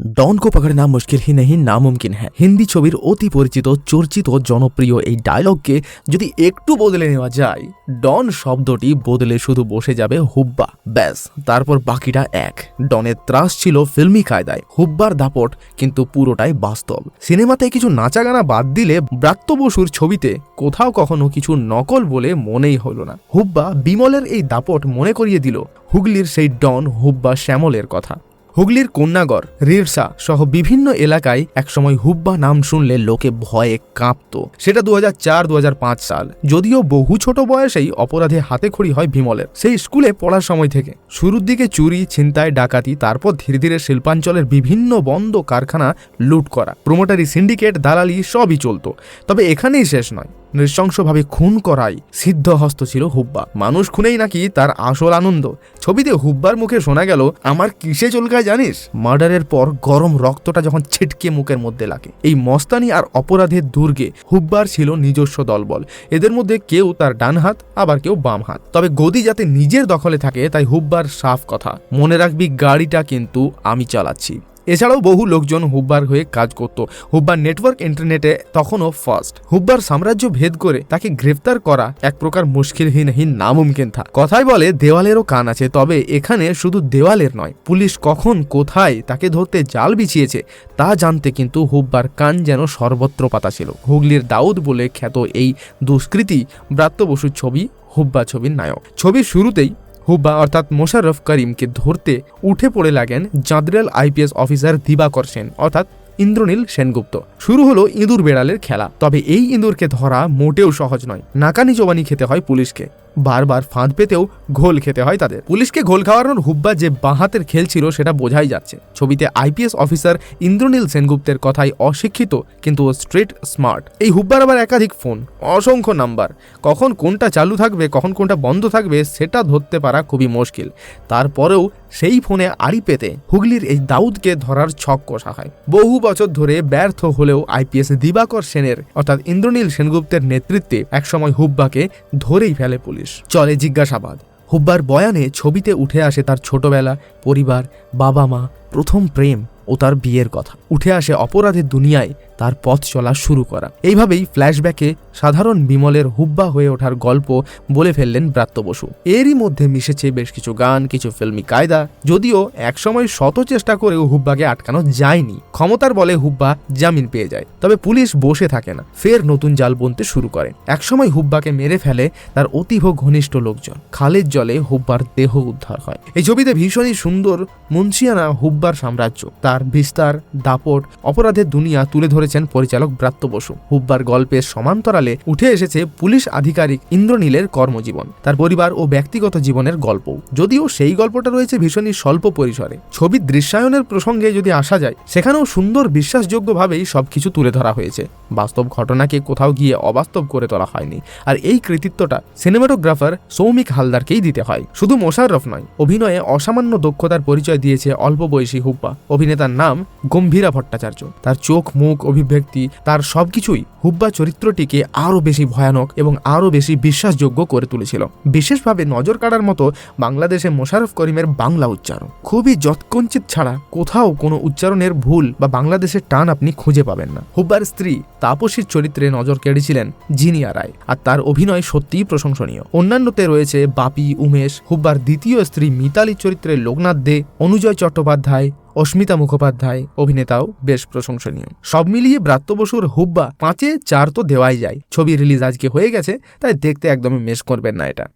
Don को पकड़ना मुश्किल ही नहीं नामुमकिन है হিন্দি ছবির অতি পরিচিত চর্চিত জনপ্রিয় এই ডায়লগকে যদি একটু বদলে নেওয়া যায় ডন শব্দটি বদলে শুধু বসে যাবে হুব্বা ব্যাস তারপর বাকিটা এক ডনের ত্রাস ছিল ফিল্মি কায়দায় হুব্বার দাপট কিন্তু পুরোটাই বাস্তব সিনেমাতে কিছু নাচা গানা বাদ দিলে ব্রাত্য বসুর ছবিতে কোথাও কখনো কিছু নকল বলে মনেই হলো না হুব্বা বিমলের এই দাপট মনে করিয়ে দিল হুগলির সেই ডন হুব্বা শ্যামলের কথা হুগলির কন্যাগড় রিরসা সহ বিভিন্ন এলাকায় একসময় হুব্বা নাম শুনলে লোকে ভয়ে কাঁপত। সেটা দু হাজার সাল। যদিও বহু ছোট বয়সেই অপরাধে হাতেখড়ি হয় বিমলের। সেই স্কুলে পড়ার সময় থেকে শুরুর দিকে চুরি, ছিনতাই, ডাকাতি, তারপর ধীরে ধীরে শিল্পাঞ্চলের বিভিন্ন বন্ধ কারখানা লুট করা। প্রোমোটারি সিন্ডিকেট, দালালি সবই চলতো। তবে এখানেই শেষ নয়। নৃশংসভাবে খুন করাই সিদ্ধহস্ত ছিল হুব্বা। মানুষ খুনেই নাকি তার আসল আনন্দ। ছবিতে হুব্বার মুখে শোনা গেল, আমার কিসে চলকায় জানিস? মার্ডারের পর গরম রক্তটা যখন ছিটকে মুখের মধ্যে লাগে। এই মস্তানি আর অপরাধের দুর্গে হুব্বার ছিল নিজস্ব দলবল। এদের মধ্যে কেউ তার ডান হাত, আবার কেউ বাম হাত। তবে গদি যাতে নিজের দখলে থাকে, তাই হুব্বার সাফ কথা। মনে রাখবি, গাড়িটা কিন্তু আমি চালাচ্ছি। এছাড়াও বহু লোকজন হুব্বার হয়ে কাজ করত। হুব্বার নেটওয়ার্ক ইন্টারনেটে তখনও ফার্স্ট হুব্বার সাম্রাজ্য ভেদ করে তাকে গ্রেফতার করা এক প্রকার মুশকিলহীনহীন নামুমকিন থা কথাই বলে, দেওয়ালেরও কান আছে, তবে এখানে শুধু দেওয়ালের নয়, পুলিশ কখন, কোথায় তাকে ধরতে জাল বিছিয়েছে, তা জানতে কিন্তু হুব্বার কান যেন সর্বত্র পাতা ছিল। হুগলির দাউদ বলে খ্যাত এই দুষ্কৃতী ব্রাত্য বসুর ছবি, হুব্বা ছবির নায়ক। ছবির শুরুতেই হুব্বা অর্থাৎ মোশাররফ করিমকে ধরতে উঠে পড়ে লাগেন জাদরেল আইপিএস অফিসার দিবাকর সেন, অর্থাৎ ইন্দ্রনীল সেনগুপ্ত। শুরু হলো ইঁদুর বেড়ালের খেলা, তবে এই ইঁদুরকে ধরা মোটেও সহজ নয়। নাকানি জবানি খেতে হয় পুলিশকে। বারবার ফাঁদ পেতেও ঘোল খেতে হয় তাদের। পুলিশকে ঘোল খাওয়ানোর হুব্বা যে বাঁহাতের খেল ছিল সেটা বোঝাই যাচ্ছে। ছবিতে আইপিএস অফিসার ইন্দ্রনীল সেনগুপ্তের কথাই অশিক্ষিত কিন্তু স্ট্রিট স্মার্ট। এই হুব্বার আবার একাধিক ফোন, অসংখ্য নাম্বার। কখন কোনটা চালু থাকবে, কখন কোনটা বন্ধ থাকবে, সেটা ধরতে পারা খুবই মুশকিল। তারপরেও সেই ফোনে আড়ি পেতে হুগলির এই দাউদকে ধরার ছক কষা হয়। বহু বছর ধরে ব্যর্থ হলেও আইপিএস দিবাকর সেনের, অর্থাৎ ইন্দ্রনীল সেনগুপ্তের নেতৃত্বে একসময় হুব্বাকে ধরেই ফেলে পুলিশ। চলে জিজ্ঞাসাবাদ। হুব্বার বয়ানে ছবিতে উঠে আসে তার ছোটবেলা, পরিবার বাবা মা প্রথম প্রেম ও তার বিয়ের কথা। উঠে আসে অপরাধের দুনিয়ায় তার পথ চলা শুরু করা। এইভাবেই ফ্ল্যাশব্যাকে সাধারণ বিমলের হুব্বা হয়ে ওঠার গল্প বলে ফেললেন ব্রাত্য বসু। এরই মধ্যে মিশেছে বেশ কিছু গান, কিছু ফিল্মি কায়দা, যদিও একসময় শত চেষ্টা করেও হুব্বাকে আটকানো যায়নি। ক্ষমতার বলে হুব্বা জামিন পেয়ে যায়। তবে পুলিশ বসে থাকে না। ফের নতুন জাল বুনতে শুরু করে। একসময় হুব্বাকে মেরে ফেলে তার অতীব ঘনিষ্ঠ লোকজন। খালের জলে হুব্বার দেহ উদ্ধার হয়। এই ছবিতে ভীষণই সুন্দর মুন্সিয়ানা হুব্বার সাম্রাজ্য। তার বিস্তার, দাপট, অপরাধের দুনিয়া তুলে ধরেছেন পরিচালক ব্রাত্য বসু। হুব্বার গল্পের সমান্তরালে উঠে এসেছে পুলিশ আধিকারিক ইন্দ্রনীলের কর্মজীবন, তার পরিবার ও ব্যক্তিগত জীবনের গল্প যদিও সেই গল্পটা রয়েছে ভীষণই স্বল্প পরিসরে। ছবির দৃশ্যায়নের প্রসঙ্গে যদি আসা যায়, সেখানেও সুন্দর বিশ্বাসযোগ্যভাবেই সবকিছু তুলে ধরা হয়েছে। বাস্তব ঘটনাকে কোথাও গিয়ে অবাস্তব করে তোলা হয়নি। আর এই কৃতিত্বটা সিনেমাটোগ্রাফার সৌমিক হালদারকেই দিতে হয়। শুধু মোশাররফ নয়, অভিনয়ে অসামান্য দক্ষতার পরিচয় দিয়েছে অল্প বয়সী হুব্বা। অভিনেতার নাম গম্ভীরা ভট্টাচার্য। তার চোখ মুখ অভিব্যক্তি, তার সবকিছুই হুব্বা চরিত্রটিকে আরও বেশি ভয়ানক এবং আরও বেশি বিশ্বাসযোগ্য করে তুলেছিল। বিশেষভাবে নজর কাড়ার মতো বাংলাদেশে মোশারফ করিমের বাংলা উচ্চারণ। খুবই যৎকঞ্চিত ছাড়া কোথাও কোনো উচ্চারণের ভুল বা বাংলাদেশের টান আপনি খুঁজে পাবেন না। হুব্বার স্ত্রী তাপসীর চরিত্রে নজর কেড়েছিলেন জিনিয়া রায় আর তার অভিনয় সত্যিই প্রশংসনীয়। অন্যান্যতে রয়েছে বাপি, উমেশ, হুব্বার দ্বিতীয় স্ত্রী মিতালির চরিত্রে লোকনাথ দে, অনুজয় চট্টোপাধ্যায় অস্মিতা মুখোপাধ্যায়, অভিনেতাও বেশ প্রশংসনীয়। সব মিলিয়ে ব্রাত্য বসুর হুব্বা পাঁচে চার তো দেওয়াই যায়। ছবি রিলিজ আজকে হয়ে গেছে, তাই দেখতে একদমই মিস করবেন না এটা।